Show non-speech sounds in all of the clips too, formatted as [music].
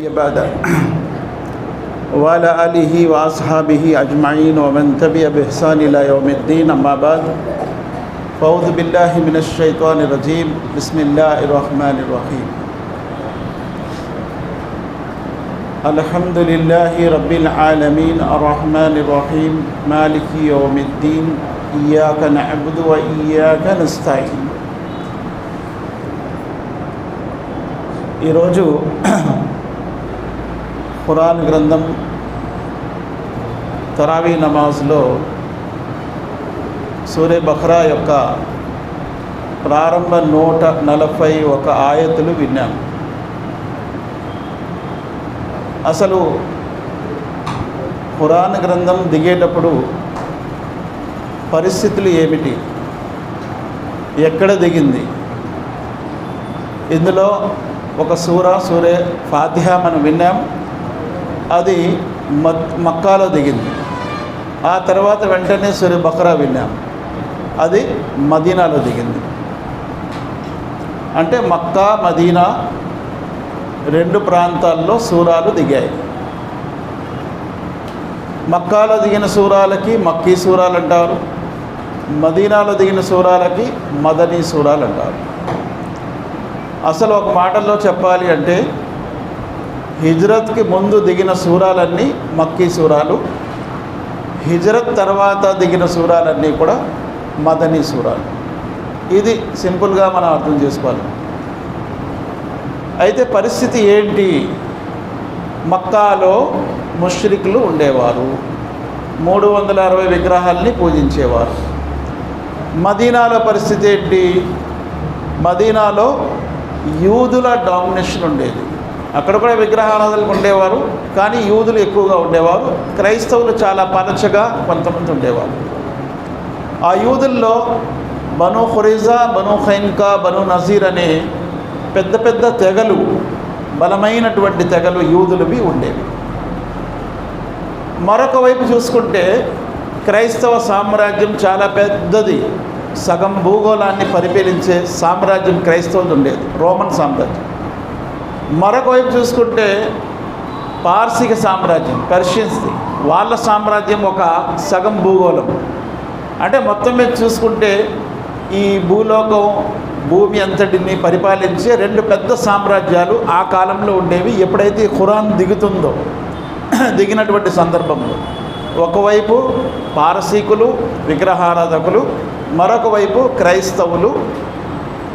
بعد وعلى آله وأصحابه أجمعين ومن تبع بإحسان إلى يوم الدين أما بعد فأعوذ بالله من الشيطان الرجيم بسم الله الرحمن الرحيم الحمد لله رب العالمين الرحمن الرحيم مالك يوم الدين إياك نعبد وإياك نستعين ఈరోజు ఖురాన్ గ్రంథం తరావీ నమాజ్లో సూర్య బఖ్రా యొక్క ప్రారంభ నూట నలభై ఒక ఆయతులు విన్నాం. అసలు ఖురాన్ గ్రంథం దిగేటప్పుడు పరిస్థితులు ఏమిటి? ఎక్కడ దిగింది? ఇందులో ఒక సూర సూర్య ఫాతిహ మనం విన్నాం. అది మక్కాలో దిగింది. ఆ తర్వాత వెంటనే సూర్య బక్రా విన్నాం అది మదీనాలో దిగింది. అంటే మక్కా మదీనా రెండు ప్రాంతాల్లో సూరాలు దిగాయి. మక్కాలో దిగిన సూరాలకి మక్కీ సూరాలు అంటారు మదీనాలో దిగిన సూరాలకి మదనీ సూరాలు అంటారు అసలు ఒక మాటల్లో చెప్పాలి అంటే హిజ్రత్కి ముందు దిగిన సూరాలన్నీ మక్కీ సూరాలు. హిజ్రత్ తర్వాత దిగిన సూరాలన్నీ కూడా మదనీ సూరాలు. ఇది సింపుల్గా మనం అర్థం చేసుకోవాలి. అయితే పరిస్థితి ఏంటి? మక్కాలో ముష్రికులు ఉండేవారు. మూడు వందల అరవై విగ్రహాల్ని పూజించేవారు. మదీనాలో పరిస్థితి ఏంటి? మదీనాలో యూదుల డామినేషన్ ఉండేది. అక్కడ కూడా విగ్రహారాధనలు ఉండేవారు కానీ యూదులు ఎక్కువగా ఉండేవారు క్రైస్తవులు చాలా పరచగా కొంతమంది ఉండేవారు. ఆ యూదుల్లో బను హురిజా బను ఖైన్కా బను నజీర్ అనే పెద్ద పెద్ద తెగలు బలమైనటువంటి తెగలు యూదులవి ఉండేవి. మరొక వైపు చూసుకుంటే క్రైస్తవ సామ్రాజ్యం చాలా పెద్దది. సగం భూగోళాన్ని పరిపీలించే సామ్రాజ్యం క్రైస్తవులు ఉండేది రోమన్ సామ్రాజ్యం. మరొక వైపు చూసుకుంటే పార్సిక సామ్రాజ్యం పర్షియన్స్ది. వాళ్ళ సామ్రాజ్యం ఒక సగం భూగోళం. అంటే మొత్తం మీద చూసుకుంటే ఈ భూలోకం భూమి అంతటిని పరిపాలించే రెండు పెద్ద సామ్రాజ్యాలు ఆ కాలంలో ఉండేవి. ఎప్పుడైతే ఖురాన్ దిగుతుందో [clears throat] దిగినటువంటి సందర్భంలో. ఒకవైపు పారసీకులు విగ్రహారాధకులు మరొక వైపు క్రైస్తవులు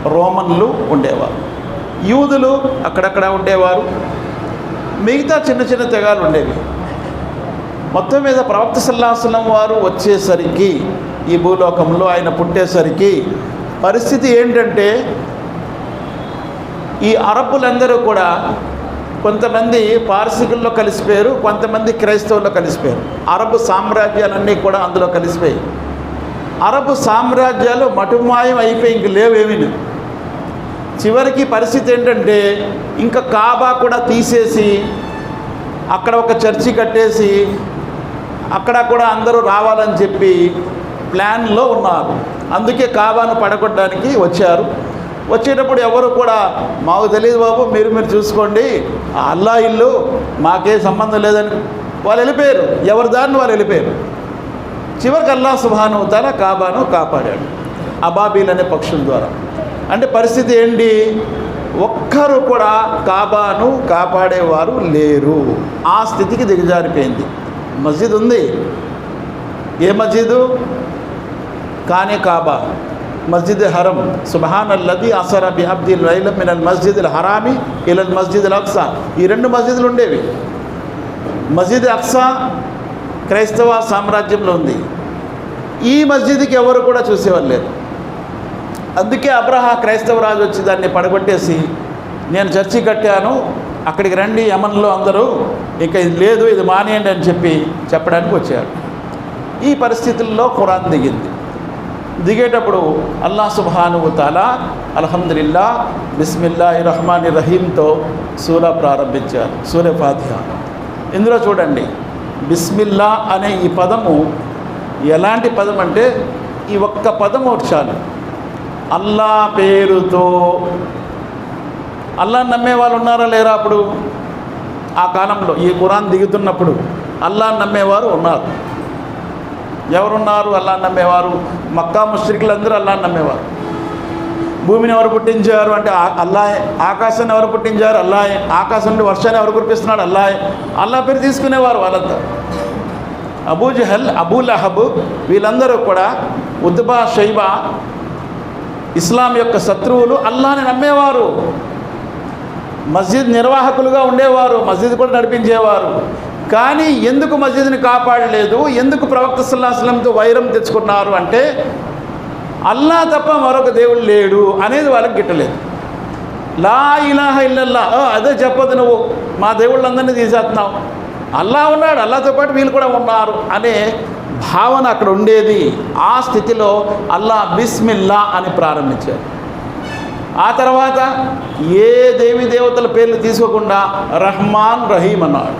రోమన్లు ఉండేవారు. యూదులు అక్కడక్కడ ఉండేవారు. మిగతా చిన్న చిన్న తెగాలు ఉండేవి. మొత్తం మీద ప్రవక్త సల్లాహసలం వారు వచ్చేసరికి ఈ భూలోకంలో ఆయన పుట్టేసరికి పరిస్థితి ఏంటంటే ఈ అరబ్బులందరూ కూడా కొంతమంది పార్సికుల్లో కలిసిపోయారు కొంతమంది క్రైస్తవుల్లో కలిసిపోయారు. అరబ్ సామ్రాజ్యాలన్నీ కూడా అందులో కలిసిపోయాయి. అరబ్ సామ్రాజ్యాలు మటుమాయం అయిపోయి ఇంక లేవేమీ చివరికి పరిస్థితి ఏంటంటే ఇంకా కాబా కూడా తీసేసి అక్కడ ఒక చర్చి కట్టేసి అక్కడ కూడా అందరూ రావాలని చెప్పి ప్లాన్లో ఉన్నారు. అందుకే కాబాను పడగొట్టడానికి వచ్చారు. వచ్చేటప్పుడు ఎవరు కూడా మాకు తెలియదు బాబు మీరు మీరు చూసుకోండి. అల్లా ఇల్లు మాకే సంబంధం లేదని వాళ్ళు వెళ్ళిపోయారు. ఎవరి దాన్ని వాళ్ళు వెళ్ళిపోయారు. చివరికి అల్లా సుభాను తన కాబాను కాపాడాడు. అబాబీల్ అనే పక్షుల ద్వారా. అంటే పరిస్థితి ఏంటి? ఒక్కరు కూడా కాబాను కాపాడేవారు లేరు. ఆ స్థితికి దిగజారిపోయింది. మస్జిద్ ఉంది. ఏ మస్జిదు? కానీ కాబా. మస్జిద్ హరం. సుబహాన్ అల్లది అసర బిహబ్దిల్ రైలం మినల్ మస్జిద్ హరామి ఇలల్ మస్జిద్ అక్సా. ఈ రెండు మస్జిద్లు ఉండేవి. మస్జిద్ అక్సా క్రైస్తవ సామ్రాజ్యంలో ఉంది. ఈ మస్జిద్కి ఎవరు కూడా చూసేవారు లేరు. అందుకే అబ్రహా క్రైస్తవ రాజు వచ్చి దాన్ని పడగొట్టేసి నేను చర్చి కట్టాను అక్కడికి రండి యమన్లో అందరూ ఇక ఇది లేదు ఇది మానేయండి అని చెప్పి చెప్పడానికి వచ్చారు. ఈ పరిస్థితుల్లో ఖురాన్ దిగింది. దిగేటప్పుడు అల్లా సుబ్హాను తాలా అల్హమ్దుల్లా బిస్మిల్లా రహమాన్ రహీంతో సూర ప్రారంభించారు సూర్య ఫాతిహ. ఇందులో చూడండి బిస్మిల్లా అనే ఈ పదము ఎలాంటి పదం అంటే ఈ ఒక్క పదం చాలు. అల్లా పేరుతో. అల్లా నమ్మే వాళ్ళు ఉన్నారా లేరా అప్పుడు? ఆ కాలంలో ఈ కురాన్ దిగుతున్నప్పుడు అల్లా నమ్మేవారు ఉన్నారు. ఎవరున్నారు అల్లా నమ్మేవారు? మక్కా ముష్రికులందరూ అల్లా నమ్మేవారు. భూమిని ఎవరు పుట్టించారు అంటే ఆ- ఆకాశాన్ని ఎవరు పుట్టించారు? అల్లాయే ఆకాశం నుండి వర్షాన్ని ఎవరు కురిపిస్తున్నాడు అల్లాయే అల్లా పేరు తీసుకునేవారు వాళ్ళంతా. అబూ జహల్ అబూ వీళ్ళందరూ కూడా ఉద్బా షైబా ఇస్లాం యొక్క శత్రువులు అల్లాని నమ్మేవారు. మస్జిద్ నిర్వాహకులుగా ఉండేవారు మస్జిద్ కూడా నడిపించేవారు. కానీ ఎందుకు మస్జిద్ని కాపాడలేదు? ఎందుకు ప్రవక్త సల్లాహంతో వైరం తెచ్చుకున్నారు అంటే అల్లా తప్ప మరొక దేవుడు లేడు అనేది వాళ్ళకి గిట్టలేదు. లా ఇలాహ ఇల్లల్లా. అదే చెప్పదు నువ్వు. మా దేవుళ్ళందరినీ తీసేస్తున్నావు. అల్లా ఉన్నాడు. అల్లాతో పాటు వీళ్ళు కూడా ఉన్నారు అనే భావన అక్కడ ఉండేది. ఆ స్థితిలో అల్లా బిస్మిల్లా అని ప్రారంభించారు. ఆ తర్వాత ఏ దేవి దేవతల పేర్లు తీసుకోకుండా రహమాన్ రహీం అన్నాడు.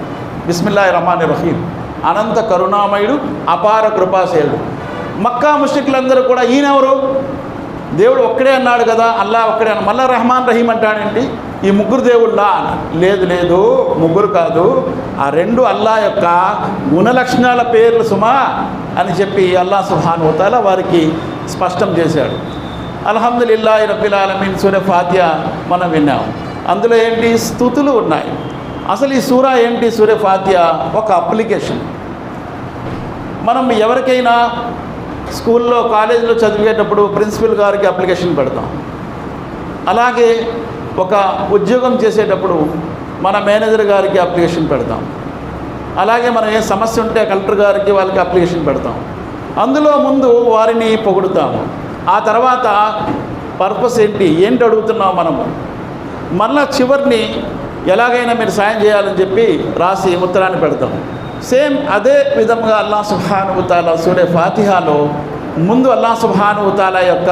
బిస్మిల్లా రహమాన్ రహీం అనంత కరుణామయుడు అపార కృపాశయుడు మక్కా ముష్టికులందరూ కూడా ఈయనెవరు? దేవుడు ఒక్కడే అన్నాడు కదా అల్లా ఒక్కడే అన్న మళ్ళా రహమాన్ రహీం అంటాడేంటి? ఈ ముగ్గురు దేవుళ్ళా? లేదు లేదు ముగ్గురు కాదు. ఆ రెండు అల్లా యొక్క గుణలక్షణాల పేర్లు సుమా అని చెప్పి అల్లా సుహాను తల వారికి స్పష్టం చేశాడు. అల్హమ్దులిల్లా రబ్బిల్ ఆలమీన్ సూర్య ఫాత్య మనం విన్నాం. అందులో ఏంటి? స్థుతులు ఉన్నాయి. అసలు ఈ సూరా ఏంటి? సూర్య ఫాత్య ఒక అప్లికేషన్. మనం ఎవరికైనా స్కూల్లో కాలేజీలో చదివేటప్పుడు ప్రిన్సిపల్ గారికి అప్లికేషన్ పెడతాం. అలాగే ఒక ఉద్యోగం చేసేటప్పుడు మన మేనేజర్ గారికి అప్లికేషన్ పెడతాం. అలాగే మనం ఏ సమస్య ఉంటే కలెక్టర్ గారికి వాళ్ళకి అప్లికేషన్ పెడతాం. అందులో ముందు వారిని పొగుడుతాము. ఆ తర్వాత పర్పస్ ఏంటి ఏంటి అడుగుతున్నాం మనము? మళ్ళా చివరిని ఎలాగైనా మీరు సాయం చేయాలని చెప్పి రాసి ఉత్తరాన్ని పెడతాం. సేమ్ అదే విధంగా అల్లా సుహానుతాల సూర్య ఫాతిహాలో ముందు అల్లా సుహానుతాల యొక్క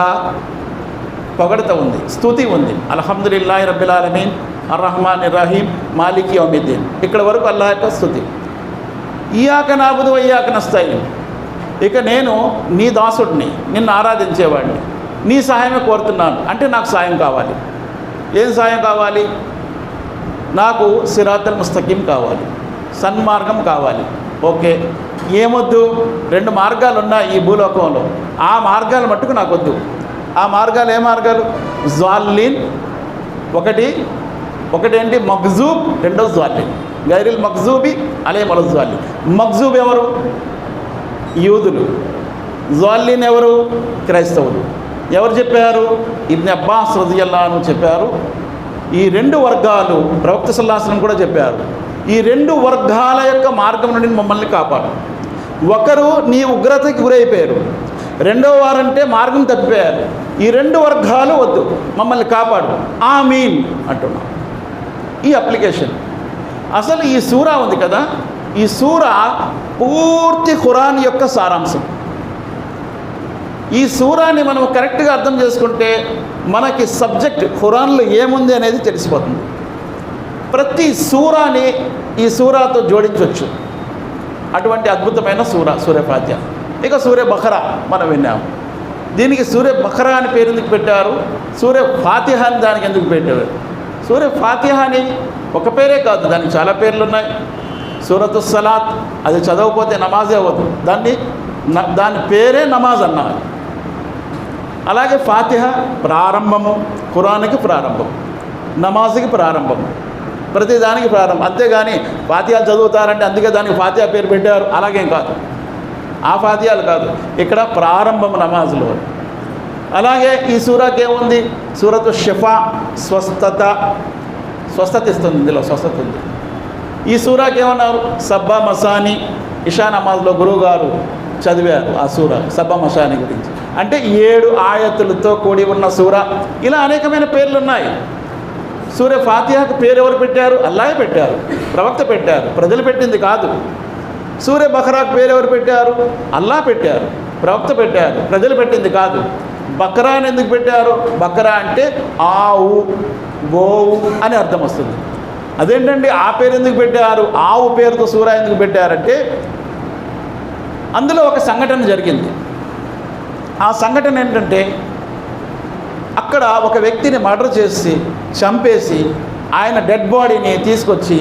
పొగడత ఉంది. స్థుతి ఉంది. అల్హమ్దులిల్లాహి రబ్బిలాలమీన్ అర్రహమాన్ రహీం మాలిక్ యౌమిద్దీన్. ఇక్కడ వరకు అల్లా యొక్క స్తుతి ఇయాక నాబుదు అయ్యాక నస్తాయి ఇక నేను నీ దాసుడిని నిన్ను ఆరాధించేవాడిని. నీ సహాయమే కోరుతున్నాను. అంటే నాకు సాయం కావాలి. ఏం సాయం కావాలి? నాకు సిరాతల్ ముస్తకీం కావాలి. సన్మార్గం కావాలి. ఓకే. ఏమొద్దు? రెండు మార్గాలు ఉన్నాయి ఈ భూలోకంలో. ఆ మార్గాలు మట్టుకు నాకు వద్దు ఆ మార్గాలు ఏ మార్గాలు? జ్వాల్లీన్ ఒకటి ఒకటేంటి? మగ్జూబ్ రెండో జ్వాలిన్. గైరిల్ మగ్జూబి అలే మల జాల్లీన్ మగ్జూబ్ ఎవరు? యూదులు. జాల్లీన్ ఎవరు? క్రైస్తవులు. ఎవరు చెప్పారు? ఇబ్ని అబ్బాస్ రజియల్లాను చెప్పారు. ఈ రెండు వర్గాలు ప్రవక్త సల్లాసనం కూడా చెప్పారు. ఈ రెండు వర్గాల యొక్క మార్గం నుండి మమ్మల్ని కాపాడు. ఒకరు నీ ఉగ్రతకి గురైపోయారు. రెండో వారంటే మార్గం తప్పిపోయారు. ఈ రెండు వర్గాలు వద్దు మమ్మల్ని కాపాడు. ఆ మీన్ అంటున్నాం. ఈ అప్లికేషన్. అసలు ఈ సూరా ఉంది కదా? ఈ సూర పూర్తి ఖురాన్ యొక్క సారాంశం. ఈ సూరాన్ని మనం కరెక్ట్గా అర్థం చేసుకుంటే మనకి సబ్జెక్ట్ ఖురాన్లో ఏముంది అనేది తెలిసిపోతుంది. ప్రతి సూరాని ఈ సూరాతో జోడించవచ్చు అటువంటి అద్భుతమైన సూర సూర్యపాత్య ఇక సూర్య బఖరా మనం విన్నాము దీనికి సూర్య బఖరా అని పేరు ఎందుకు పెట్టారు? సూర్య ఫాతిహ అని దానికి ఎందుకు పెట్టారు? సూర్య ఫాతిహ అని ఒక పేరే కాదు దానికి చాలా పేర్లు ఉన్నాయి. సూరతు సలాత్ అది చదవకపోతే నమాజే అవ్వదు. దాన్ని దాని పేరే నమాజ్ అన్నారు. అలాగే ఫాతిహ ప్రారంభము ఖురాన్కి ప్రారంభం నమాజ్కి ప్రారంభం ప్రతిదానికి ప్రారంభం. అంతేగాని ఫాతిహాలు చదువుతారంటే అందుకే దానికి ఫాతిహా పేరు పెట్టారు. అలాగేం కాదు. ఆ ఫాతియాలు కాదు. ఇక్కడ ప్రారంభం నమాజ్లో. అలాగే ఈ సూరాకి ఏముంది? సూరతు షఫా స్వస్థత స్వస్థత ఇస్తుంది ఇందులో స్వస్థత ఉంది. ఈ సూరాకి ఏమన్నారు? సబ్బా మసాని ఇషా నమాజ్లో గురువుగారు చదివారు ఆ సూర సబ్బా మసాని గురించి. అంటే ఏడు ఆయతులతో కూడి ఉన్న సూర. ఇలా అనేకమైన పేర్లు ఉన్నాయి. సూర్య ఫాతిహాకు పేరు ఎవరు పెట్టారు? అల్లాగే పెట్టారు. ప్రవక్త పెట్టారు. ప్రజలు పెట్టింది కాదు. సూర్య బకరాకు పేరు ఎవరు పెట్టారు? అల్లా పెట్టారు ప్రవక్త పెట్టారు ప్రజలు పెట్టింది కాదు. బక్రా అని ఎందుకు పెట్టారు? బకరా అంటే ఆవు గోవు అని అర్థం వస్తుంది. అదేంటండి? ఆ పేరు ఎందుకు పెట్టారు? ఆవు పేరుతో సూరా ఎందుకు పెట్టారంటే అందులో ఒక సంఘటన జరిగింది. ఆ సంఘటన ఏంటంటే అక్కడ ఒక వ్యక్తిని మర్డర్ చేసి చంపేసి ఆయన డెడ్ బాడీని తీసుకొచ్చి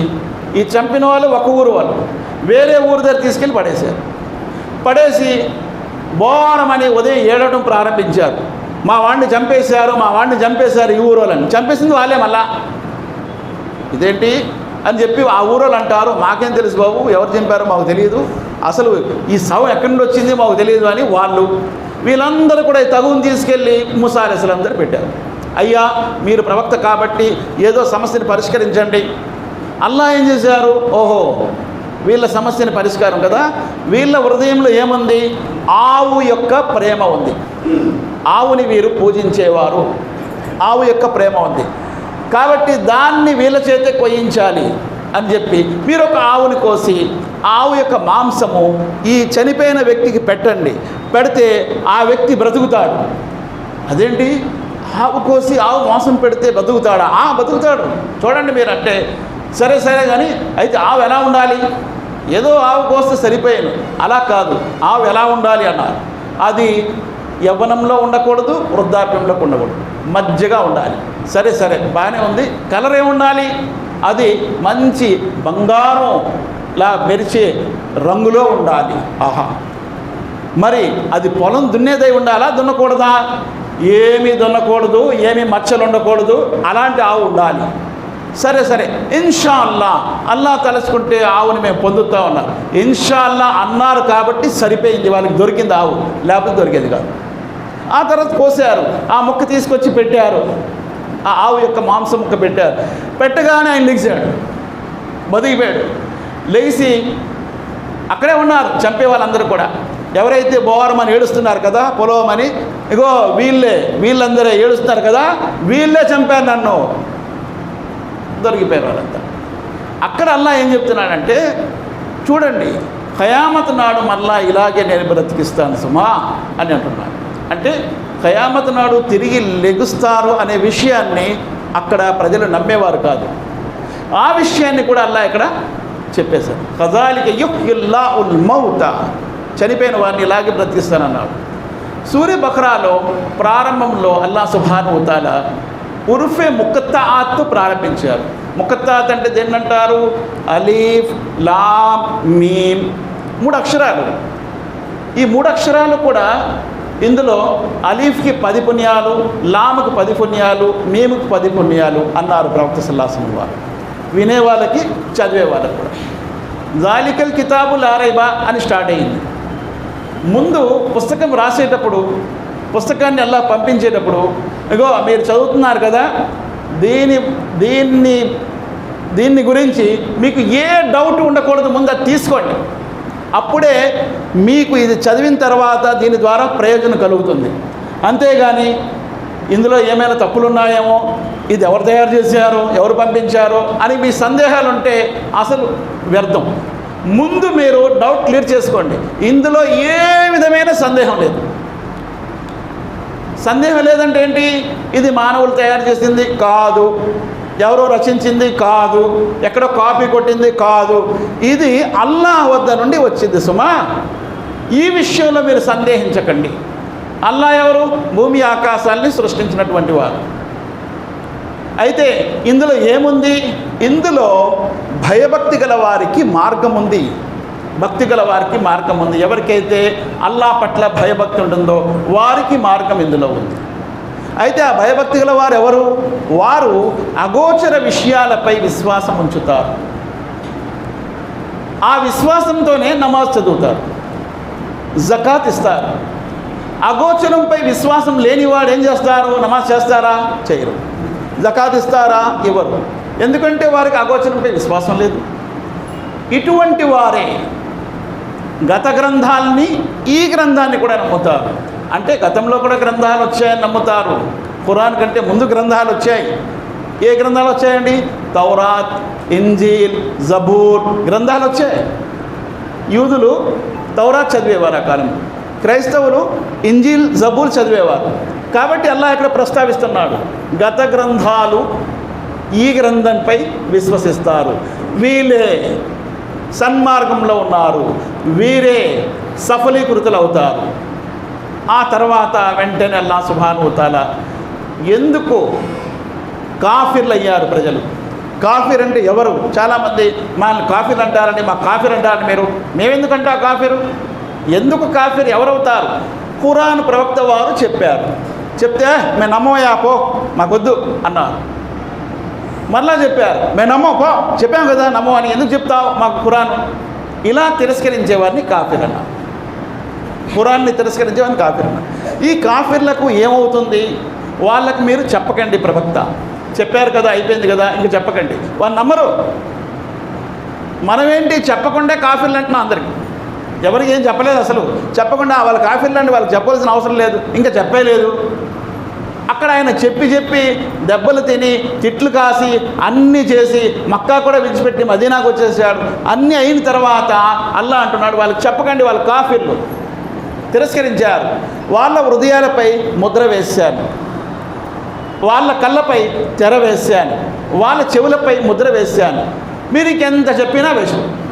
ఈ చంపిన వాళ్ళు ఒక ఊరు వాళ్ళు. వేరే ఊరి దగ్గర తీసుకెళ్ళి పడేశారు. పడేసి బోనమని ఉదయం ఏడవడం ప్రారంభించారు. మా వాడిని చంపేశారు మా వాడిని చంపేశారు ఈ ఊరు వాళ్ళని చంపేసింది వాళ్ళే మళ్ళా. ఇదేంటి? అని చెప్పి ఆ ఊరోళ్ళు అంటారు మాకేం తెలుసు బాబు ఎవరు చంపారో మాకు తెలియదు. అసలు ఈ శవం ఎక్కడి నుండి వచ్చింది మాకు తెలియదు అని వాళ్ళు వీళ్ళందరూ కూడా ఈ తగుని తీసుకెళ్ళి ముసారెసలందరూ పెట్టారు. అయ్యా మీరు ప్రవక్త కాబట్టి ఏదో సమస్యని పరిష్కరించండి. అల్లా ఏం చేశారు? ఓహో వీళ్ళ సమస్యని పరిష్కారం కదా? వీళ్ళ హృదయంలో ఏముంది? ఆవు యొక్క ప్రేమ ఉంది. ఆవుని వీరు పూజించేవారు. ఆవు యొక్క ప్రేమ ఉంది. కాబట్టి దాన్ని వీళ్ళ చేతే కొయ్యించాలి అని చెప్పి మీరు ఒక ఆవుని కోసి ఆవు యొక్క మాంసము ఈ చనిపోయిన వ్యక్తికి పెట్టండి. పెడితే ఆ వ్యక్తి బ్రతుకుతాడు. అదేంటి? ఆవు కోసి ఆవు మాంసం పెడితే బతుకుతాడా ఆ బతుకుతాడు చూడండి మీరు అంటే సరే సరే కానీ అయితే ఆవు ఎలా ఉండాలి? ఏదో ఆవు కోస్తే సరిపోయాను. అలా కాదు. ఆవు ఎలా ఉండాలి అన్నారు. అది యవ్వనంలో ఉండకూడదు వృద్ధాప్యంలో ఉండకూడదు. మధ్యగా ఉండాలి. సరే సరే బాగానే ఉంది. కలర్ ఏముండాలి ఉండాలి? అది మంచి బంగారంలా మెరిచే రంగులో ఉండాలి. ఆహా. మరి అది పొలం దున్నేదై ఉండాలా? దున్నకూడదా? ఏమీ దున్నకూడదు ఏమీ మచ్చలు ఉండకూడదు అలాంటి ఆవు ఉండాలి. సరే సరే. ఇన్షా అల్లా అల్లా తలుచుకుంటే ఆవుని మేము పొందుతా ఉన్నాం. ఇన్షా అల్లా అన్నారు కాబట్టి సరిపోయింది వాళ్ళకి దొరికింది ఆవు. లేకపోతే దొరికేది కాదు. ఆ తర్వాత కోసారు. ఆ ముక్క తీసుకొచ్చి పెట్టారు. ఆ ఆవు యొక్క మాంసం ముక్క పెట్టారు. పెట్టగానే ఆయన లెగిసాడు బతికిపోయాడు. లేచి అక్కడే ఉన్నారు చంపే వాళ్ళందరూ కూడా. ఎవరైతే బోవరమని ఏడుస్తున్నారు కదా పొలవమని ఇగో వీళ్ళే వీళ్ళందరే ఏడుస్తున్నారు కదా వీళ్ళే చంపారు నన్ను. దొరికిపోయారు వాళ్ళంతా అక్కడ అల్లా ఏం చెప్తున్నాడంటే చూడండి ఖయామత్ నాడు మళ్ళా ఇలాగే నేను బ్రతికిస్తాను సుమా అని అంటున్నాడు. అంటే ఖయామత్ నాడు తిరిగి లెగుస్తారు అనే విషయాన్ని అక్కడ ప్రజలు నమ్మేవారు కాదు. ఆ విషయాన్ని కూడా అల్లా ఇక్కడ చెప్పేశారు. కజాలిక యుహ్యుల్లా ఉల్ మౌత చనిపోయిన వారిని ఇలాగే బ్రతికిస్తానన్నాడు. సూర్య బక్రాలో ప్రారంభంలో అల్లా సుభాను ఉతాల ఉరుఫే ముక్కత్తాతో ప్రారంభించారు. ముఖత్తాత్ అంటే దేన్నంటారు? అలీఫ్ లామ్ మీమ్ మూడు అక్షరాలు. ఈ మూడు అక్షరాలు కూడా ఇందులో అలీఫ్కి పది పుణ్యాలు లామ్కి పది పుణ్యాలు మీముకి పది పుణ్యాలు అన్నారు ప్రవక్త సల్లాసం వారు వినే వాళ్ళకి చదివే వాళ్ళకి కూడా. జాలికల్ కితాబు లారైబా అని స్టార్ట్ అయింది. ముందు పుస్తకం రాసేటప్పుడు పుస్తకాన్ని అలా పంపించేటప్పుడు ఇగో మీరు చదువుతున్నారు కదా దీని దీన్ని దీన్ని గురించి మీకు ఏ డౌట్ ఉండకూడదు ముందు అది తీసుకోండి. అప్పుడే మీకు ఇది చదివిన తర్వాత దీని ద్వారా ప్రయోజనం కలుగుతుంది. అంతేగాని ఇందులో ఏమైనా తప్పులు ఉన్నాయేమో ఇది ఎవరు తయారు చేశారో ఎవరు పంపించారో అని మీ సందేహాలు ఉంటే అసలు వ్యర్థం. ముందు మీరు డౌట్ క్లియర్ చేసుకోండి. ఇందులో ఏ విధమైన సందేహం లేదు. సందేహం లేదంటే ఏంటి? ఇది మానవులు తయారు చేసింది కాదు. ఎవరో రచించింది కాదు. ఎక్కడో కాపీ కొట్టింది కాదు. ఇది అల్లాహ్ వద్ద నుండి వచ్చింది సుమా. ఈ విషయంలో మీరు సందేహించకండి. అల్లా ఎవరు? భూమి ఆకాశాల్ని సృష్టించినటువంటి వారు. అయితే ఇందులో ఏముంది? ఇందులో భయభక్తి గల వారికి మార్గం ఉంది. భక్తి గల వారికి మార్గం ఉంది. ఎవరికైతే అల్లా పట్ల భయభక్తి ఉంటుందో వారికి మార్గం ఇందులో ఉంది. అయితే ఆ భయభక్తి గల వారు ఎవరు? వారు అగోచర విషయాలపై విశ్వాసం ఉంచుతారు. ఆ విశ్వాసంతోనే నమాజ్ చదువుతారు. జకాత్ ఇస్తారు. అగోచరంపై విశ్వాసం లేనివాడు ఏం చేస్తారు? నమాజ్ చేస్తారా? చేయరు. జకాత్ ఇస్తారా? ఇవ్వరు. ఎందుకంటే వారికి అగోచరంపై విశ్వాసం లేదు. ఇటువంటి వారే గత గ్రంథాలని ఈ గ్రంథాన్ని కూడా నమ్ముతారు. అంటే గతంలో కూడా గ్రంథాలు వచ్చాయని నమ్ముతారు. ఖురాన్ కంటే ముందు గ్రంథాలు వచ్చాయి. ఏ గ్రంథాలు వచ్చాయండి? తౌరాత్ ఇంజీల్ జబూర్ గ్రంథాలు వచ్చాయి. యూదులు తౌరాత్ చదివేవారు ఆ కాలంలో. క్రైస్తవులు ఇంజీల్ జబూల్ చదివేవారు. కాబట్టి అల్లా ఇక్కడ ప్రస్తావిస్తున్నాడు. గత గ్రంథాలు ఈ గ్రంథంపై విశ్వసిస్తారు. వీళ్ళే సన్మార్గంలో ఉన్నారు. వీరే సఫలీకృతులు అవుతారు ఆ తర్వాత వెంటనే అల్లా సుభానుతాల ఎందుకు కాఫీర్లు అయ్యారు ప్రజలు? కాఫీర్ అంటే ఎవరు? చాలామంది మా కాఫీర్ అంటారని మా కాఫీర్ అంటారని మీరు మేమెందుకంటా కాఫీరు? ఎందుకు కాఫీర్ ఎవరవుతారు? ఖురాన్ ప్రవక్త వారు చెప్పారు. చెప్తే మేము నమ్మోయా పో మాకొద్దు అన్నారు. మరలా చెప్పారు. మేము నమ్మో పో. చెప్పాం కదా నమ్మో అని ఎందుకు చెప్తావు? మాకు ఖురాన్. ఇలా తిరస్కరించేవారిని కాఫీర్ ఖురాన్ని తిరస్కరించేవారిని కాఫీర్ ఈ కాఫీర్లకు ఏమవుతుంది? వాళ్ళకు మీరు చెప్పకండి ప్రవక్త. చెప్పారు కదా అయిపోయింది కదా ఇంకా చెప్పకండి. వాళ్ళు నమ్మరు. మనమేంటి? చెప్పకుండా కాఫీర్లు అంటున్నాం అందరికి. ఎవరికి ఏం చెప్పలేదు అసలు. చెప్పకుండా వాళ్ళ కాఫీర్లు అంటే వాళ్ళకి చెప్పవలసిన అవసరం లేదు. ఇంకా చెప్పలేదు. అక్కడ ఆయన చెప్పి చెప్పి దెబ్బలు తిని తిట్లు కాసి అన్నీ చేసి మక్కా కూడా విడిచిపెట్టి మదీనాకు వచ్చేసాడు. అన్నీ అయిన తర్వాత అల్లా అంటున్నాడు వాళ్ళకి చెప్పకండి వాళ్ళ కాఫీలు తిరస్కరించారు. వాళ్ళ హృదయాలపై ముద్ర వేశాను. వాళ్ళ కళ్ళపై తెర వేశాను. వాళ్ళ చెవులపై ముద్ర వేశాను. మీరు ఇంకెంత చెప్పినా వేశాను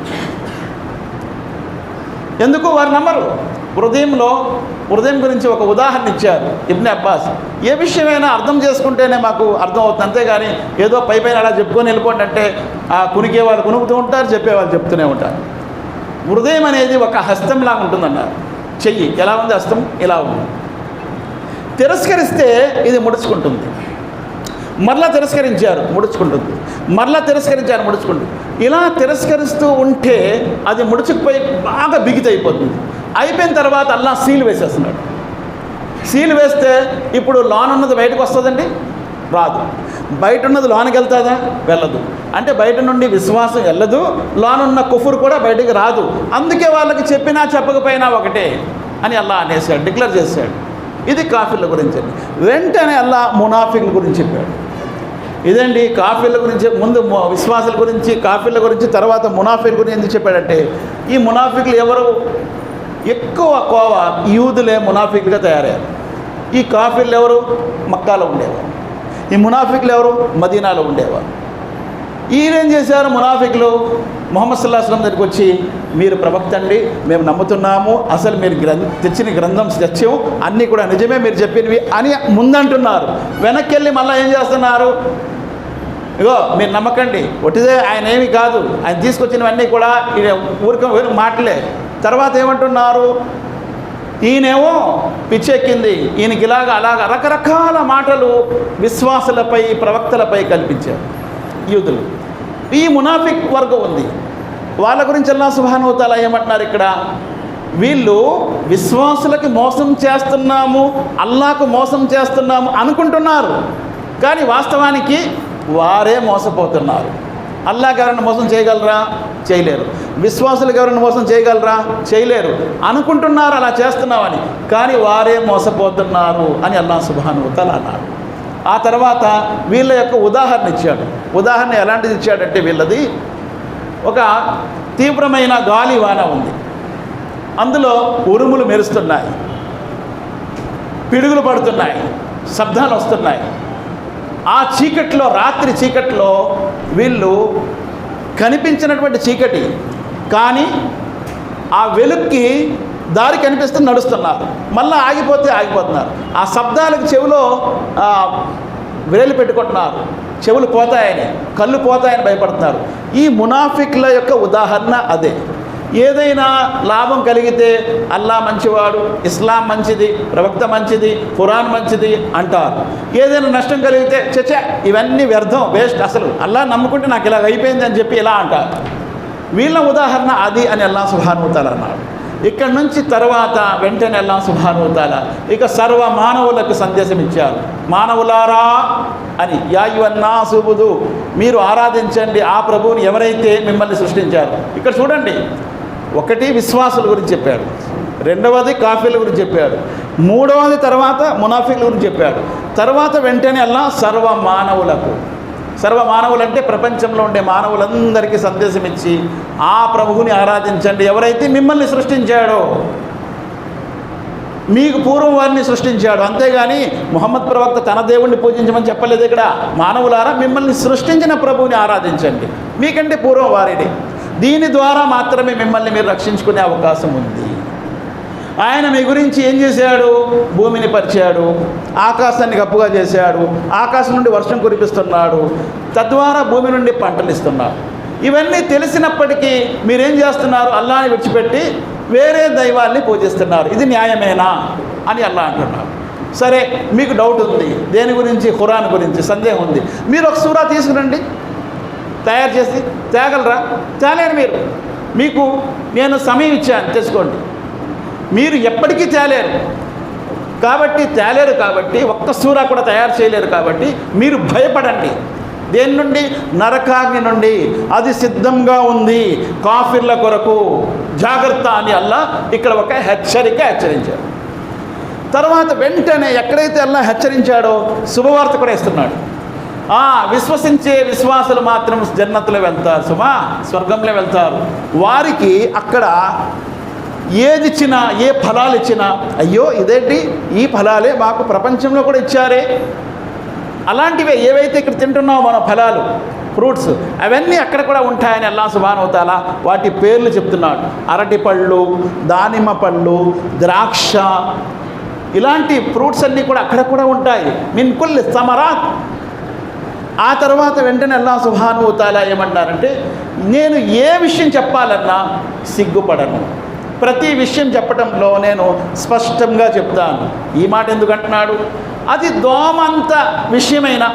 ఎందుకు వారు నమ్మరు? హృదయంలో హృదయం గురించి ఒక ఉదాహరణ ఇచ్చారు ఇబ్ని అబ్బాస్. ఏ విషయమైనా అర్థం చేసుకుంటేనే మాకు అర్థం అవుతుంది అంతేగాని ఏదో పై పైన అలా చెప్పుకొని వెళ్ళిపోండి అంటే ఆ కునికేవాళ్ళు కునుకుతూ ఉంటారు చెప్పేవాళ్ళు చెప్తూనే ఉంటారు. హృదయం అనేది ఒక హస్తంలా ఉంటుందన్నారు. చెయ్యి. ఎలా ఉంది హస్తం? ఇలా ఉంది. తిరస్కరిస్తే ఇది ముడుచుకుంటుంది. మరలా తిరస్కరించారు ముడుచుకుంటుంది. మరలా తిరస్కరించారు ముడుచుకుంటుంది. ఇలా తిరస్కరిస్తూ ఉంటే అది ముడుచుకుపోయి బాగా బిగితైపోతుంది. అయిపోయిన తర్వాత అల్లా సీల్ వేసేస్తున్నాడు. సీల్ వేస్తే ఇప్పుడు లోన్ ఉన్నది బయటకు వస్తుందండి? రాదు. బయట ఉన్నది లోనికి వెళ్తుందా? వెళ్ళదు. అంటే బయట నుండి విశ్వాసం వెళ్ళదు. లోనున్న కుఫురు కూడా బయటికి రాదు. అందుకే వాళ్ళకి చెప్పినా చెప్పకపోయినా ఒకటే అని అల్లా అనేసాడు డిక్లేర్ చేశాడు. ఇది కాఫీల గురించి వెంటనే అల్లా మునాఫిక్ల గురించి చెప్పాడు. ఇదండి కాఫీల గురించి ముందు విశ్వాసాల విశ్వాసుల గురించి కాఫీల గురించి తర్వాత మునాఫిల గురించి ఎందుకు చెప్పాడంటే ఈ మునాఫికులు ఎవరు? ఎక్కువ కోవ యూదులే మునాఫిక్గా తయారయ్యారు. ఈ కాఫీలు ఎవరు? మక్కాలో ఉండేవారు. ఈ మునాఫిక్లు ఎవరు? మదీనాలో ఉండేవారు. ఈయనేం చేశారు మునాఫిక్లు? మొహమ్మద్ సల్లాహం దగ్గరికి వచ్చి మీరు ప్రవక్త అండి మేము నమ్ముతున్నాము అసలు మీరు గ్రంథ తెచ్చిన గ్రంథం సత్యం అన్నీ కూడా నిజమే మీరు చెప్పినవి అని ముందంటున్నారు. వెనక్కి వెళ్ళి మళ్ళీ ఏం చేస్తున్నారు? ఇగో మీరు నమ్మకండి. ఒట్టిదే ఆయన ఏమి కాదు. ఆయన తీసుకొచ్చినవన్నీ కూడా ఈయన ఊరికం మాటలే. తర్వాత ఏమంటున్నారు? ఈయనేమో పిచ్చెక్కింది. ఈయనకి ఇలాగ అలాగ రకరకాల మాటలు విశ్వాసులపై ప్రవక్తలపై కల్పించారు యూదులు. ఈ మునాఫిక్ వర్గం ఉంది. వాళ్ళ గురించి అల్లా సుభానువతాల ఏమంటున్నారు ఇక్కడ? వీళ్ళు విశ్వాసులకి మోసం చేస్తున్నాము అల్లాకు మోసం చేస్తున్నాము అనుకుంటున్నారు. కానీ వాస్తవానికి వారే మోసపోతున్నారు. అల్లాకి మోసం చేయగలరా? చేయలేరు. విశ్వాసులు ఎవరైనా మోసం చేయగలరా? చేయలేరు. అనుకుంటున్నారు అలా చేస్తున్నామని. కానీ వారే మోసపోతున్నారు అని అల్లా సుభానువతాల అన్నారు. ఆ తర్వాత వీళ్ళ యొక్క ఉదాహరణ ఇచ్చాడు. ఉదాహరణ ఎలాంటిది ఇచ్చాడంటే వీళ్ళది ఒక తీవ్రమైన గాలి వాన ఉంది. అందులో ఉరుములు మెరుస్తున్నాయి. పిడుగులు పడుతున్నాయి. శబ్దాలు వస్తున్నాయి. ఆ చీకట్లో రాత్రి చీకట్లో వీళ్ళు కనిపించినటువంటి చీకటి. కానీ ఆ వెలుక్కి దారి కనిపిస్తూ నడుస్తున్నారు. మళ్ళీ ఆగిపోతే ఆగిపోతున్నారు. ఆ శబ్దాలకు చెవిలో వేలు పెట్టుకుంటున్నారు. చెవులు పోతాయని కళ్ళు పోతాయని భయపడుతున్నారు. ఈ మునాఫిక్ల యొక్క ఉదాహరణ అదే. ఏదైనా లాభం కలిగితే అల్లా మంచివాడు ఇస్లాం మంచిది ప్రవక్త మంచిది ఖురాన్ మంచిది అంటారు. ఏదైనా నష్టం కలిగితే చచ్చా ఇవన్నీ వ్యర్థం వేస్ట్ అసలు. అల్లా నమ్ముకుంటే నాకు ఇలా అయిపోయింది అని చెప్పి ఇలా అంటారు. వీళ్ళ ఉదాహరణ అది అని అల్లా సుభానుతాలు అన్నాడు. ఇక్కడ నుంచి తర్వాత వెంటనే అల్లా సుభానుతాల ఇక సర్వ మానవులకు సందేశం ఇచ్చారు. మానవులారా అని యాయువన్నా సుబుదు మీరు ఆరాధించండి. ఆ ప్రభువుని ఎవరైతే మిమ్మల్ని సృష్టించారు? ఇక్కడ చూడండి. ఒకటి విశ్వాసుల గురించి చెప్పాడు. రెండవది కాఫీల గురించి చెప్పాడు. మూడవది తర్వాత మునాఫీల గురించి చెప్పాడు. తర్వాత వెంటనే అల్లా సర్వ మానవులకు సర్వ మానవులు అంటే ప్రపంచంలో ఉండే మానవులందరికీ సందేశం ఇచ్చి ఆ ప్రభువుని ఆరాధించండి. ఎవరైతే మిమ్మల్ని సృష్టించాడో మీకు పూర్వం వారిని సృష్టించాడు. అంతేగాని ముహమ్మద్ ప్రవక్త తన దేవుణ్ణి పూజించమని చెప్పలేదు ఇక్కడ. మానవులారా మిమ్మల్ని సృష్టించిన ప్రభువుని ఆరాధించండి. మీకంటే పూర్వం వారిని దీని ద్వారా మాత్రమే మిమ్మల్ని మీరు రక్షించుకునే అవకాశం ఉంది. ఆయన మీ గురించి ఏం చేశాడు? భూమిని పరిచాడు ఆకాశాన్ని గప్పుగా చేశాడు ఆకాశం నుండి వర్షం కురిపిస్తున్నాడు తద్వారా భూమి నుండి పంటలు ఇస్తున్నాడు. ఇవన్నీ తెలిసినప్పటికీ మీరేం చేస్తున్నారు? అల్లాని విడిచిపెట్టి వేరే దైవాల్ని పూజిస్తున్నారు. ఇది న్యాయమేనా? అని అల్లా అంటున్నారు సరే మీకు డౌట్ ఉంది. దేని గురించి? ఖురాన్ గురించి సందేహం ఉంది. మీరు ఒక సూరా తీసుకురండి. తయారు చేసి తేగలరా? తేలేరు మీరు. మీకు నేను సమయం ఇచ్చాను తెలుసుకోండి. మీరు ఎప్పటికీ తేలేరు. కాబట్టి తేలేరు కాబట్టి ఒక్క సూరా కూడా తయారు చేయలేరు కాబట్టి మీరు భయపడండి. దేని నుండి? నరకాగ్ని నుండి. అది సిద్ధంగా ఉంది. కాఫీర్ల కొరకు జాగ్రత్త అని అల్లా ఇక్కడ ఒక హెచ్చరిక హెచ్చరించాడు. తర్వాత వెంటనే ఎక్కడైతే అల్లా హెచ్చరించాడో శుభవార్త కూడా ఇస్తున్నాడు. విశ్వసించే విశ్వాసులు మాత్రం జన్నతులు వెళ్తారు సుమా స్వర్గంలో వెళ్తారు. వారికి అక్కడ ఏది ఇచ్చినా ఏ ఫలాలు ఇచ్చినా అయ్యో ఇదేంటి? ఈ ఫలాలే మాకు ప్రపంచంలో కూడా ఇచ్చారే. అలాంటివే ఏవైతే ఇక్కడ తింటున్నామో మన ఫలాలు ఫ్రూట్స్ అవన్నీ అక్కడ కూడా ఉంటాయని అల్లా సుబానవుతాల వాటి పేర్లు చెప్తున్నాడు. అరటి పళ్ళు దానిమ్మ పళ్ళు ద్రాక్ష ఇలాంటి ఫ్రూట్స్ అన్నీ కూడా అక్కడ కూడా ఉంటాయి. మిన్ కుల్ సమరాత్. ఆ తర్వాత వెంటనే అల్లా సుభానుభూతాల ఏమంటారంటే నేను ఏ విషయం చెప్పాలన్నా సిగ్గుపడను. ప్రతి విషయం చెప్పడంలో నేను స్పష్టంగా చెప్తాను. ఈ మాట ఎందుకు అంటున్నాడు? అది దోమంత విషయమైనా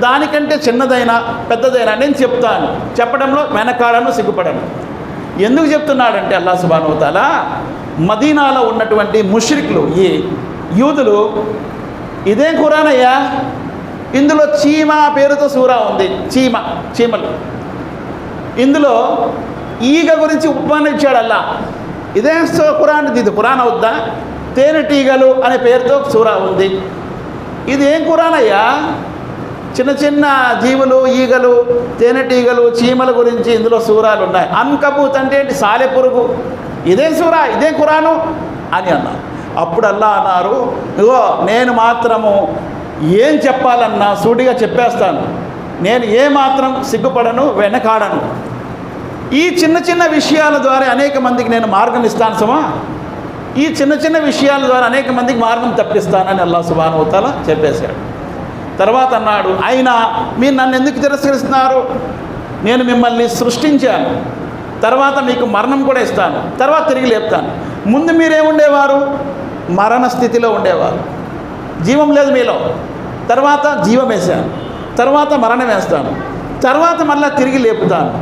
దానికంటే చిన్నదైనా పెద్దదైనా నేను చెప్తాను. చెప్పడంలో వెనకాడను సిగ్గుపడను. ఎందుకు చెప్తున్నాడంటే అల్లా సుబానుతాల మదీనాలో ఉన్నటువంటి ముష్రిక్లు ఈ యూదులు ఇదేం ఖురానయ్యా ఇందులో చీమ పేరుతో సూరా ఉంది. చీమ చీమలు. ఇందులో ఈగ గురించి ఉపమానం ఇచ్చాడు అల్లా. ఇదే సో- ఇది. పురాణ అవుద్దా? తేనెటీగలు అనే పేరుతో సూరా ఉంది. ఇది ఏం ఖురాన్ అయ్యా? చిన్న చిన్న జీవులు ఈగలు తేనెటీగలు చీమల గురించి ఇందులో సూరాలు ఉన్నాయి. అన్కబూత్ అంటే ఏంటి? సాలెపురుగు ఇదే సూరా ఇదే ఖురాను అని అన్నారు. అప్పుడు అల్లా అన్నారు ఇగో నేను మాత్రము ఏం చెప్పాలన్నా సూటిగా చెప్పేస్తాను. నేను ఏమాత్రం సిగ్గుపడను వెనకాడను. ఈ చిన్న చిన్న విషయాల ద్వారా అనేక మందికి నేను మార్గం ఇస్తాను సుమా. ఈ చిన్న చిన్న విషయాల ద్వారా అనేక మందికి మార్గం తప్పిస్తానని అల్లా సుబానువతాల చెప్పేశాడు. తర్వాత అన్నాడు అయినా మీరు నన్ను ఎందుకు తిరస్కరిస్తున్నారు? నేను మిమ్మల్ని సృష్టించాను. తర్వాత మీకు మరణం కూడా ఇస్తాను. తర్వాత తిరిగి లేపుతాను. ముందు మీరేముండేవారు? మరణ స్థితిలో ఉండేవారు. జీవం లేదు మీలో. తర్వాత జీవం వేశాను. తర్వాత మరణం వేస్తాను. తర్వాత మళ్ళీ తిరిగి లేపుతాను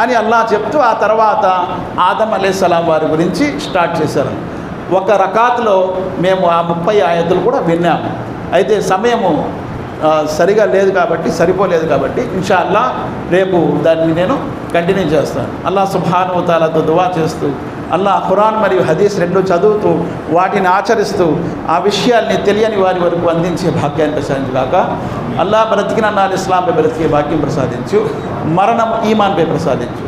అని అల్లా చెప్తూ ఆ తర్వాత ఆదం అలీస్లాం వారి గురించి స్టార్ట్ చేశారు. ఒక రకాతులో మేము ఆ ముప్పై ఆయతులు కూడా విన్నాము. అయితే సమయము సరిగా లేదు కాబట్టి సరిపోలేదు కాబట్టి ఇన్షాల్లా రేపు దాన్ని నేను కంటిన్యూ చేస్తాను. అల్లా సుభానుతాలతో దువా చేస్తూ అల్లా ఖురాన్ మరియు హదీస్ రెండు చదువుతూ వాటిని ఆచరిస్తూ ఆ విషయాల్ని తెలియని వారి వరకు అందించే భాగ్యాన్ని ప్రసాదించుగాక అల్లా బ్రతికిన నాలు ఇస్లాంపై బ్రతికే భాగ్యం ప్రసాదించు మరణం ఈమాన్పై ప్రసాదించు.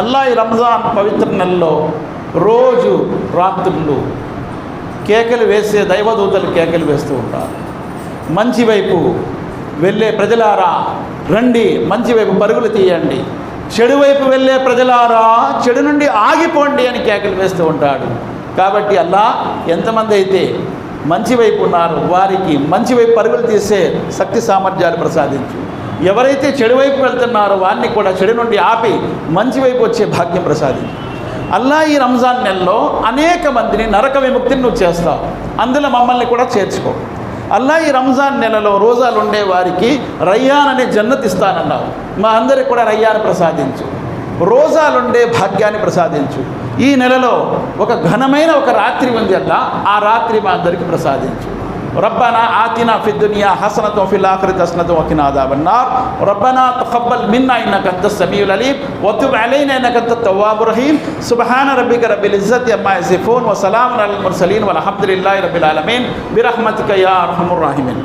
అల్లా ఈ రంజాన్ పవిత్ర నెలలో రోజు రాత్రులు కేకలు వేసే దైవదూతలు కేకలు వేస్తూ ఉంటారు. మంచి వైపు వెళ్ళే ప్రజలారా రండి మంచి వైపు పరుగులు తీయండి. చెడు వైపు వెళ్ళే ప్రజలారా చెడు నుండి ఆగిపోండి అని కేకలు వేస్తూ ఉంటాడు. కాబట్టి అల్లా ఎంతమంది అయితే మంచి వైపు ఉన్నారు వారికి మంచి వైపు పరుగులు తీసే శక్తి సామర్థ్యాలు ప్రసాదించు. ఎవరైతే చెడు వైపు వెళ్తున్నారో వారిని కూడా చెడు నుండి ఆపి మంచి వైపు వచ్చే భాగ్యం ప్రసాదించు. అల్లా ఈ రంజాన్ నెలలో అనేక మందిని నరక విముక్తిని నువ్వు చేస్తావు. అందులో మమ్మల్ని కూడా చేర్చుకో. అల్లా ఈ రంజాన్ నెలలో రోజాలు ఉండే వారికి రయ్యాన్ అనే జన్నత్ ఇస్తానన్నావు. మా అందరికి కూడా రయ్యాన్ ప్రసాదించు. రోజాలుండే భాగ్యాన్ని ప్రసాదించు. ఈ నెలలో ఒక ఘనమైన ఒక రాత్రి ఉంది అల్లా. ఆ రాత్రి మా అందరికి ప్రసాదించు. ربنا آتنا في الدنيا حسنة وفي الآخرة حسنة وقنا عذاب النار. ربنا تقبل منا إنك أنت السميع العليم وتب علينا إنك أنت التواب الرحيم. سبحان ربك رب العزة عما يصفون وسلام على المرسلين والحمد لله رب العالمين. برحمتك يا أرحم الراحمين.